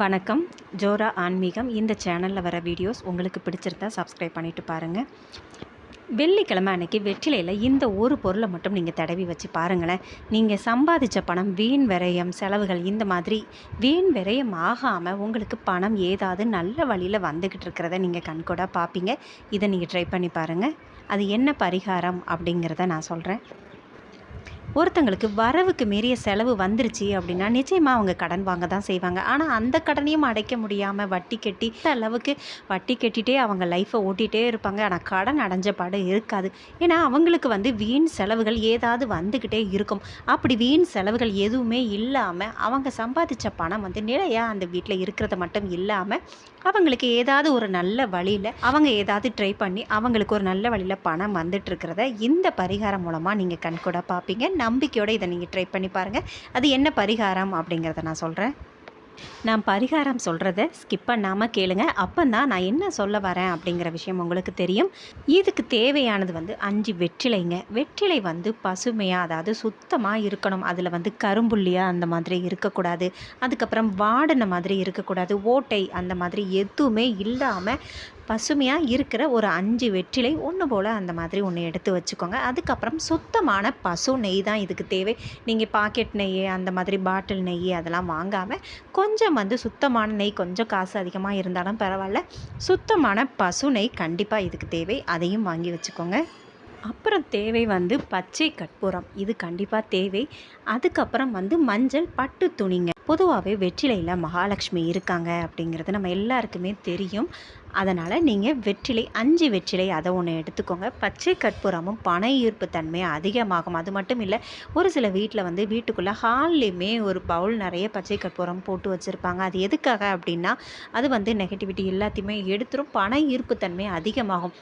வணக்கம். ஜோரா ஆன்மீகம். இந்த சேனலில் வர வீடியோஸ் உங்களுக்கு பிடிச்சிருந்தா சப்ஸ்கிரைப் பண்ணிவிட்டு பாருங்கள் வெள்ளிக்கிழமை அன்னைக்கு வெற்றிலையில் இந்த ஒரு பொருளை மட்டும் நீங்கள் தடவி வச்சு பாருங்களேன். நீங்கள் சம்பாதிச்ச பணம் வீண் விரயம் செலவுகள் இந்த மாதிரி வீண் விரயம் ஆகாமல் உங்களுக்கு பணம் ஏதாவது நல்ல வழியில் வந்துக்கிட்டு இருக்கிறத நீங்கள் கண்கூடாக பார்ப்பீங்க இதை நீங்கள் ட்ரை பண்ணி பாருங்கள் அது என்ன பரிகாரம் அப்படிங்கிறத நான் சொல்கிறேன் ஒருத்தங்களுக்கு வரவுக்கு மீறிய செலவு வந்துருச்சு அப்படின்னா நிச்சயமாக அவங்க கடன் வாங்க தான் செய்வாங்க. ஆனால் அந்த கடனையும் அடைக்க முடியாமல் வட்டி கட்டி அளவுக்கு வட்டி கட்டிகிட்டே அவங்க லைஃப்பை ஓட்டிகிட்டே இருப்பாங்க. ஆனால் கடன் அடைஞ்ச பாடு இருக்காது. ஏன்னா அவங்களுக்கு வந்து வீண் செலவுகள் ஏதாவது வந்துக்கிட்டே இருக்கும். அப்படி வீண் செலவுகள் எதுவுமே இல்லாமல் அவங்க சம்பாதிச்ச பணம் வந்து நிலையாக அந்த வீட்டில் இருக்கிறது மட்டும் இல்லாமல் அவங்களுக்கு ஏதாவது ஒரு நல்ல வழியில் அவங்க ஏதாவது ட்ரை பண்ணி அவங்களுக்கு ஒரு நல்ல வழியில் பணம் வந்துட்டு இருக்கிறத இந்த பரிகாரம் மூலமாக நீங்கள் கண்கூட பார்ப்பீங்க. நம்பிக்கையோடு இதை நீங்கள் ட்ரை பண்ணி பாருங்கள் அது என்ன பரிகாரம் அப்படிங்கிறத நான் சொல்கிறேன் நான் பரிகாரம் சொல்கிறத ஸ்கிப் பண்ணாமல் கேளுங்க. அப்போ தான் நான் என்ன சொல்ல வரேன் அப்படிங்கிற விஷயம் உங்களுக்கு தெரியும். இதுக்கு தேவையானது வந்து அஞ்சு வெற்றிலைங்க. வெற்றிலை வந்து பசுமையாக அதாவது சுத்தமாக இருக்கணும். அதில் வந்து கரும்புள்ளியாக அந்த மாதிரி இருக்கக்கூடாது. அதுக்கப்புறம் வாடின மாதிரி இருக்கக்கூடாது. ஓட்டை அந்த மாதிரி எதுவுமே இல்லாமல் பசுமையாக இருக்கிற ஒரு அஞ்சு வெற்றிலை ஒன்று போல் அந்த மாதிரி ஒன்று எடுத்து வச்சுக்கோங்க. அதுக்கப்புறம் சுத்தமான பசு நெய் தான் இதுக்கு தேவை. நீங்கள் பாக்கெட் நெய் அந்த மாதிரி பாட்டில் நெய் அதெல்லாம் வாங்காமல் கொஞ்சம் வந்து சுத்தமான நெய் கொஞ்சம் காசு அதிகமாக இருந்தாலும் பரவாயில்ல. சுத்தமான பசு நெய் கண்டிப்பாக இதுக்கு தேவை. அதையும் வாங்கி வச்சுக்கோங்க. அப்புறம் தேவை வந்து பச்சை கற்பூரம். இது கண்டிப்பாக தேவை. அதுக்கப்புறம் வந்து மஞ்சள் பட்டு துணிங்க. பொதுவாகவே வெற்றிலையில் மகாலட்சுமி இருக்காங்க அப்படிங்கிறது நம்ம எல்லாருக்குமே தெரியும். அதனால் நீங்கள் வெற்றிலை அஞ்சு வெற்றிலை அதை ஒன்று எடுத்துக்கோங்க. பச்சை கற்பூரமும் பனை ஈர்ப்பு தன்மை அதிகமாகும். அது மட்டும் இல்லை ஒரு சில வீட்டில் வந்து வீட்டுக்குள்ளே ஹால்லையுமே ஒரு பவுல் நிறைய பச்சை கற்பூரம் போட்டு வச்சுருப்பாங்க. அது எதுக்காக அப்படின்னா அது வந்து நெகட்டிவிட்டி எல்லாத்தையுமே எடுத்துரும். பனை ஈர்ப்பு தன்மை அதிகமாகும்.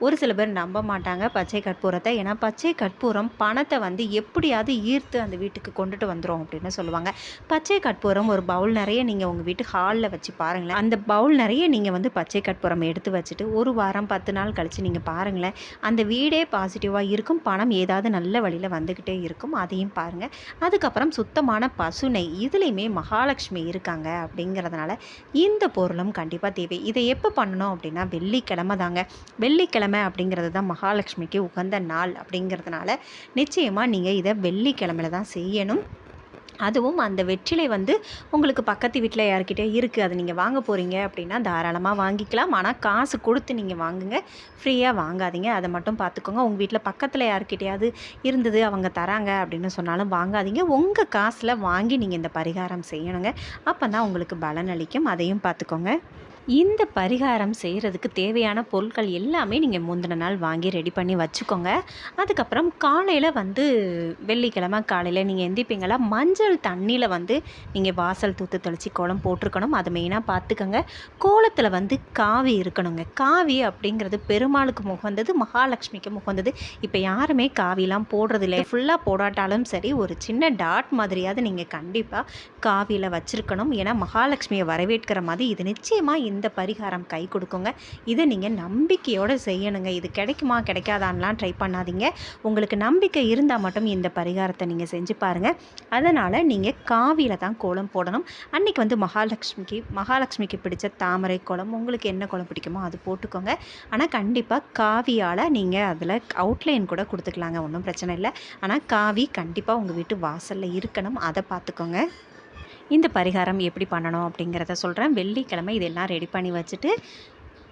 ஒரு சில பேர் நம்ப மாட்டாங்க. பச்சை கற்பூரத்தை. ஏன்னா பச்சை கற்பூரம் பணத்தை வந்து எப்படியாவது ஈர்த்து அந்த வீட்டுக்கு கொண்டுட்டு வந்துடும் அப்படின்னு சொல்லுவாங்க. பச்சை கற்பூரம் ஒரு பவுல் நிறைய நீங்கள் உங்கள் வீட்டு ஹாலில் வச்சு பாருங்களேன். அந்த பவுல் நிறைய நீங்கள் வந்து பச்சை கற்பூரம் எடுத்து வச்சுட்டு ஒரு வாரம் பத்து நாள் கழித்து நீங்கள் பாருங்களேன். அந்த வீடே பாசிட்டிவாக இருக்கும். பணம் ஏதாவது நல்ல வழியில் வந்துக்கிட்டே இருக்கும். அதையும் பாருங்கள் அதுக்கப்புறம் சுத்தமான பசுனை இதுலேயுமே மகாலட்சுமி இருக்காங்க அப்படிங்கிறதுனால இந்த பொருளும் கண்டிப்பாக தேவை. இதை எப்போ பண்ணணும் அப்படின்னா வெள்ளிக்கிழமை தாங்க. வெள்ளிக்கிழமை அப்படிங்கிறது தான் மகாலட்சுமிக்கு உகந்த நாள் அப்படிங்கிறதுனால நிச்சயமாக நீங்கள் இதை வெள்ளிக்கிழமையில தான் செய்யணும். அதுவும் அந்த வெற்றிலை வந்து உங்களுக்கு பக்கத்து வீட்டில் யார்கிட்டே இருக்குது அதை நீங்கள் வாங்க போகிறீங்க அப்படின்னா தாராளமாக வாங்கிக்கலாம். ஆனால் காசு கொடுத்து நீங்கள் வாங்குங்க. ஃப்ரீயாக வாங்காதீங்க. அதை மட்டும் பார்த்துக்கோங்க. உங்கள் வீட்டில் பக்கத்தில் யார்கிட்டையாவது இருந்தது அவங்க தராங்க அப்படின்னு சொன்னாலும் வாங்காதீங்க. உங்கள் காசில் வாங்கி நீங்கள் இந்த பரிகாரம் செய்யணுங்க. அப்போ தான் உங்களுக்கு பலன் அளிக்கும். அதையும் பார்த்துக்கோங்க. இந்த பரிகாரம் செய்கிறதுக்கு தேவையான பொருட்கள் எல்லாமே நீங்கள் முந்தின நாள் வாங்கி ரெடி பண்ணி வச்சுக்கோங்க. அதுக்கப்புறம் காலையில் வந்து வெள்ளிக்கிழமை காலையில் நீங்கள் எந்திப்பீங்களா? மஞ்சள் தண்ணியில் வந்து நீங்கள் வாசல் தூத்து தெளித்து கோலம் போட்டிருக்கணும். அதை மெயினாக பார்த்துக்கோங்க. கோலத்தில் வந்து காவி இருக்கணுங்க. காவி அப்படிங்கிறது பெருமாளுக்கு முகந்தது மகாலட்சுமிக்கு முகந்தது. இப்போ யாருமே காவிலாம் போடுறதில்லை. ஃபுல்லாக போடாட்டாலும் சரி ஒரு சின்ன டாட் மாதிரியாவது நீங்கள் கண்டிப்பாக காவியில் வச்சுருக்கணும். ஏன்னா மகாலட்சுமியை வரவேற்கிற மாதிரி இது நிச்சயமாக இந்த பரிகாரம் கை கொடுக்குங்க. இதை நீங்கள் நம்பிக்கையோடு செய்யணுங்க. இது கிடைக்குமா கிடைக்காதான்லாம் ட்ரை பண்ணாதீங்க. உங்களுக்கு நம்பிக்கை இருந்தால் மட்டும் இந்த பரிகாரத்தை நீங்கள் செஞ்சு பாருங்கள் அதனால் நீங்கள் காவியில் தான் கோலம் போடணும். அன்றைக்கி வந்து மகாலட்சுமிக்கு மகாலட்சுமிக்கு பிடிச்ச தாமரை கோலம் உங்களுக்கு என்ன கோலம் பிடிக்குமோ அது போட்டுக்கோங்க. ஆனால் கண்டிப்பாக காவியால் நீங்கள் அதில் அவுட்லைன் கூட கொடுத்துக்கலாங்க. ஒன்றும் பிரச்சனை இல்லை. ஆனால் காவி கண்டிப்பாக உங்கள் வீட்டு வாசலில் இருக்கணும். அதை பார்த்துக்கோங்க. இந்த பரிகாரம் எப்படி பண்ணணும் அப்படிங்கிறத சொல்கிறேன் வெள்ளிக்கிழமை இதெல்லாம் ரெடி பண்ணி வச்சுட்டு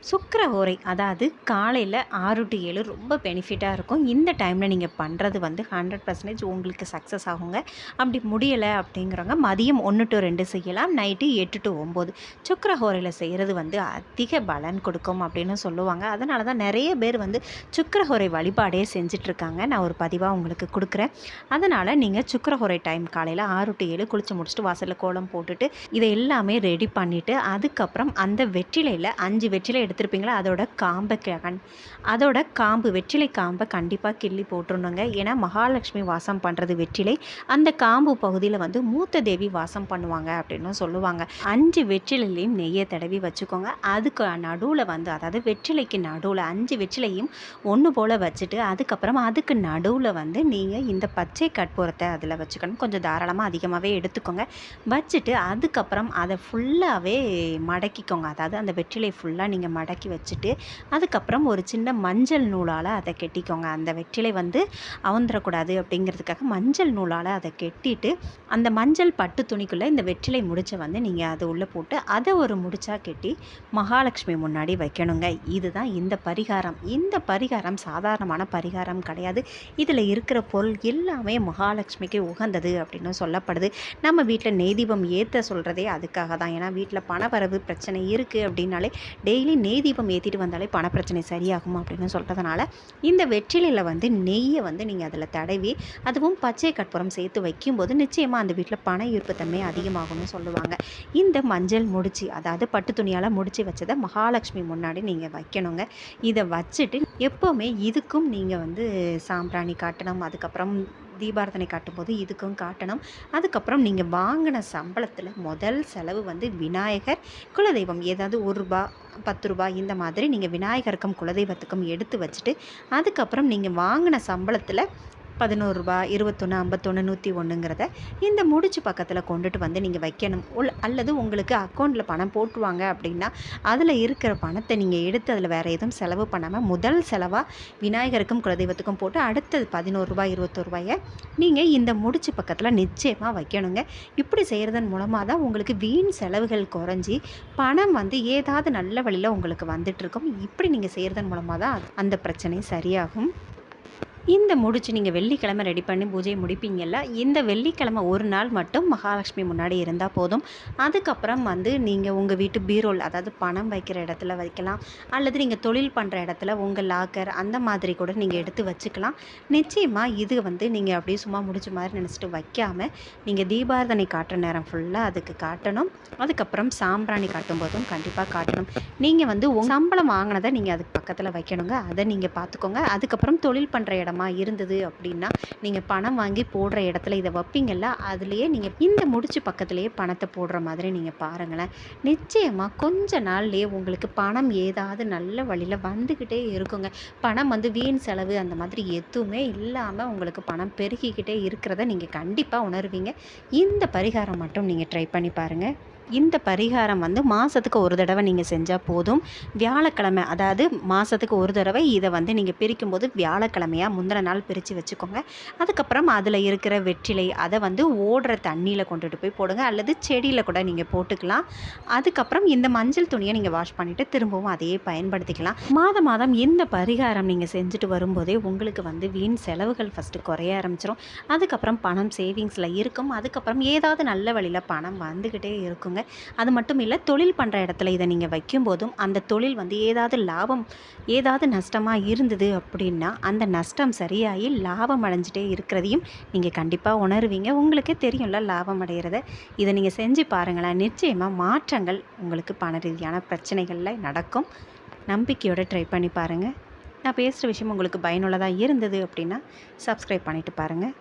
சுக்கர ஓரை அதாவது காலையில் ஆறு டு ஏழு ரொம்ப பெனிஃபிட்டாக இருக்கும். இந்த டைமில் நீங்கள் பண்ணுறது வந்து ஹண்ட்ரட் பர்சன்டேஜ் உங்களுக்கு சக்ஸஸ் ஆகுங்க. அப்படி முடியலை அப்படிங்கிறவங்க மதியம் ஒன்று டு ரெண்டு செய்யலாம் நைட்டு எட்டு டு ஒம்பது சுக்கர ஹோரையில் செய்கிறது வந்து அதிக பலன் கொடுக்கும் அப்படின்னு சொல்லுவாங்க. அதனால தான் நிறைய பேர் வந்து சுக்கரஹோரை வழிபாடே செஞ்சிட்ருக்காங்க. நான் ஒரு பதிவாக உங்களுக்கு கொடுக்குறேன். அதனால் நீங்கள் சுக்கரஹோரை டைம் காலையில் ஆறு டு ஏழு குளிச்சு முடிச்சுட்டு வாசலில் கோலம் போட்டுட்டு இதை எல்லாமே ரெடி பண்ணிவிட்டு அதுக்கப்புறம் அந்த வெற்றிலையில் அஞ்சு வெற்றிலை எடுத்திருப்பீங்களா? அதோட காம்பை கிழகன் கண் அதோட காம்பு வெற்றிலை காம்பை கண்டிப்பாக கிள்ளி போட்டுருணுங்க ஏன்னா மகாலட்சுமி வாசம் பண்ணுறது வெற்றிலை. அந்த காம்பு பகுதியில் வந்து மூத்த தேவி வாசம் பண்ணுவாங்க அப்படின்னு சொல்லுவாங்க. அஞ்சு வெற்றிலையிலையும் நெய்யை தடவி வச்சுக்கோங்க. அதுக்கு நடுவில் வந்து அதாவது வெற்றிலைக்கு நடுவில் அஞ்சு வெற்றிலையும் ஒன்று போல் வச்சுட்டு அதுக்கப்புறம் அதுக்கு நடுவில் வந்து நீங்கள் இந்த பச்சை கற்பூரத்தை அதில் வச்சுக்கணும். கொஞ்சம் தாராளமாக அதிகமாகவே எடுத்துக்கோங்க. வச்சுட்டு அதுக்கப்புறம் அதை ஃபுல்லாகவே மடக்கிக்கோங்க. அதாவது அந்த வெற்றிலை ஃபுல்லாக நீங்கள் மடக்கி வச்சுட்டு அதுக்கப்புறம் ஒரு சின்ன மஞ்சள் நூலால் அதை கெட்டிக்கோங்க. அந்த வெற்றிலை வந்து அவந்துடக்கூடாது அப்படிங்கிறதுக்காக மஞ்சள் நூலால் அதை கெட்டிட்டு அந்த மஞ்சள் பட்டு துணிக்குள்ளே இந்த வெற்றிலை முடிச்சை வந்து நீங்கள் அதை உள்ளே போட்டு அதை ஒரு முடிச்சா கெட்டி மகாலட்சுமி முன்னாடி வைக்கணுங்க. இதுதான் இந்த பரிகாரம். இந்த பரிகாரம் சாதாரணமான பரிகாரம் கிடையாது. இதில் இருக்கிற பொருள் எல்லாமே மகாலட்சுமிக்கு உகந்தது அப்படின்னு சொல்லப்படுது. நம்ம வீட்டில் நெய் தீபம் ஏற்ற சொல்கிறதே அதுக்காக தான். ஏன்னா வீட்டில் பணவரவு பிரச்சனை இருக்குது அப்படின்னாலே டெய்லி நெய் தீபம் ஏற்றிட்டு வந்தாலே பணப்பிரச்சனை சரியாகும் அப்படின்னு சொல்கிறதுனால இந்த வெற்றிலையில் வந்து நெய்யை வந்து நீங்கள் அதில் தடவி அதுவும் பச்சை கற்பூரம் சேர்த்து வைக்கும்போது நிச்சயமாக அந்த வீட்டில் பண ஈர்ப்புத்தன்மை அதிகமாகும்னு சொல்லுவாங்க. இந்த மஞ்சள் முடிச்சு அதாவது பட்டு துணியால் முடிச்சு வச்சதை மகாலட்சுமி முன்னாடி நீங்கள் வைக்கணுங்க. இதை வச்சுட்டு எப்போவுமே இதுக்கும் நீங்கள் வந்து சாம்பிராணி காட்டணும் அதுக்கப்புறம் தீபாரதனை காட்டும்போது இதுக்கும் காட்டணும். அதுக்கப்புறம் நீங்கள் வாங்கின சம்பளத்தில் முதல் செலவு வந்து விநாயகர் குலதெய்வம். ஏதாவது ஒரு ரூபா பத்து ரூபாய் இந்த மாதிரி நீங்கள் விநாயகருக்கும் குலதெய்வத்துக்கும் எடுத்து வச்சுட்டு அதுக்கப்புறம் நீங்கள் வாங்கின சம்பளத்தில் பதினோரு ரூபாய் இருபத்தொன்று ஐம்பத்தொன்று நூற்றி ஒன்றுங்கிறத இந்த முடிச்சு பக்கத்தில் கொண்டுட்டு வந்து நீங்கள் வைக்கணும். உள் அல்லது உங்களுக்கு அக்கௌண்ட்டில் பணம் போட்டுருவாங்க அப்படின்னா அதில் இருக்கிற பணத்தை நீங்கள் எடுத்து அதில் வேறு எதுவும் செலவு பண்ணாமல் முதல் செலவாக விநாயகருக்கும் குலதெய்வத்துக்கும் போட்டு அடுத்தது பதினோரு ரூபாய் இருபத்தொரு ரூபாயை நீங்கள் இந்த முடிச்சு பக்கத்தில் நிச்சயமாக வைக்கணுங்க. இப்படி செய்கிறதன் மூலமாக தான் உங்களுக்கு வீண் செலவுகள் குறைஞ்சி பணம் வந்து ஏதாவது நல்ல வழியில் உங்களுக்கு வந்துட்டு இருக்கும். இப்படி நீங்கள் செய்கிறதன் மூலமாக தான் அந்த பிரச்சனை சரியாகும். இந்த முடிச்சு நீங்கள் வெள்ளிக்கிழமை ரெடி பண்ணி பூஜையை முடிப்பீங்கல்ல இந்த வெள்ளிக்கிழமை ஒரு நாள் மட்டும் மகாலட்சுமி முன்னாடி இருந்தால் போதும். அதுக்கப்புறம் வந்து நீங்கள் உங்கள் வீட்டு பீரோல் அதாவது பணம் வைக்கிற இடத்துல வைக்கலாம் அல்லது நீங்கள் தொழில் பண்ணுற இடத்துல உங்கள் லாக்கர் அந்த மாதிரி கூட நீங்கள் எடுத்து வச்சுக்கலாம். நிச்சயமாக இது வந்து நீங்கள் அப்படியே சும்மா முடிச்ச மாதிரி நினச்சிட்டு வைக்காமல் நீங்கள் தீபாரதனை காட்டுற நேரம் ஃபுல்லாக அதுக்கு காட்டணும். அதுக்கப்புறம் சாம்பிராணி காட்டும் போதும் கண்டிப்பாக காட்டணும். நீங்கள் வந்து உங்கள் சம்பளம் வாங்கினதை நீங்கள் அதுக்கு பக்கத்தில் வைக்கணுங்க. அதை நீங்கள் பார்த்துக்கோங்க. அதுக்கப்புறம் தொழில் பண்ணுற இடம் இருந்தது அப்படின்னா நீங்கள் பணம் வாங்கி போடுற இடத்துல இதை வைப்பீங்கள்ல அதுலேயே நீங்கள் இந்த முடிச்சு பக்கத்துலேயே பணத்தை போடுற மாதிரி நீங்கள் பாருங்களேன். நிச்சயமாக கொஞ்ச நாள்லேயே உங்களுக்கு பணம் ஏதாவது நல்ல வழியில் வந்துக்கிட்டே இருக்குங்க. பணம் வந்து வீண் செலவு அந்த மாதிரி எதுவுமே இல்லாமல் உங்களுக்கு பணம் பெருகிக்கிட்டே இருக்கிறத நீங்கள் கண்டிப்பாக உணர்வீங்க. இந்த பரிகாரம் மட்டும் நீங்கள் ட்ரை பண்ணி பாருங்கள் இந்த பரிகாரம் வந்து மாதத்துக்கு ஒரு தடவை நீங்கள் செஞ்சால் போதும். வியாழக்கிழமை அதாவது மாதத்துக்கு ஒரு தடவை இதை வந்து நீங்கள் பிரிக்கும்போது வியாழக்கிழமையாக முந்தின நாள் பிரித்து வச்சுக்கோங்க. அதுக்கப்புறம் அதில் இருக்கிற வெற்றிலை அதை வந்து ஓடுற தண்ணியில் கொண்டுட்டு போய் போடுங்க. அல்லது செடியில் கூட நீங்கள் போட்டுக்கலாம். அதுக்கப்புறம் இந்த மஞ்சள் துணியை நீங்கள் வாஷ் பண்ணிவிட்டு திரும்பவும் அதையே பயன்படுத்திக்கலாம். மாதம் மாதம் இந்த பரிகாரம் நீங்கள் செஞ்சுட்டு வரும்போதே உங்களுக்கு வந்து வீண் செலவுகள் ஃபஸ்ட்டு குறைய ஆரம்பிச்சிடும் அதுக்கப்புறம் பணம் சேவிங்ஸில் இருக்கும். அதுக்கப்புறம் ஏதாவது நல்ல வழியில் பணம் வந்துக்கிட்டே இருக்குங்க. அது மட்டும் இல்லை தொழில் பண்ணுற இடத்துல இதை நீங்கள் வைக்கும்போதும் அந்த தொழில் வந்து ஏதாவது லாபம் ஏதாவது நஷ்டமாக இருந்தது அப்படின்னா அந்த நஷ்டம் சரியாகி லாபம் அடைஞ்சிட்டே இருக்கிறதையும் நீங்கள் கண்டிப்பாக உணருவீங்க. உங்களுக்கே தெரியும்ல லாபம் அடைகிறத இதை நீங்கள் செஞ்சு பாருங்களேன். நிச்சயமாக மாற்றங்கள் உங்களுக்கு பண ரீதியான பிரச்சனைகளில் நடக்கும். நம்பிக்கையோடு ட்ரை பண்ணி பாருங்கள் நான் பேசுகிற விஷயம் உங்களுக்கு பயனுள்ளதாக இருந்தது அப்படின்னா சப்ஸ்கிரைப் பண்ணிவிட்டு பாருங்கள்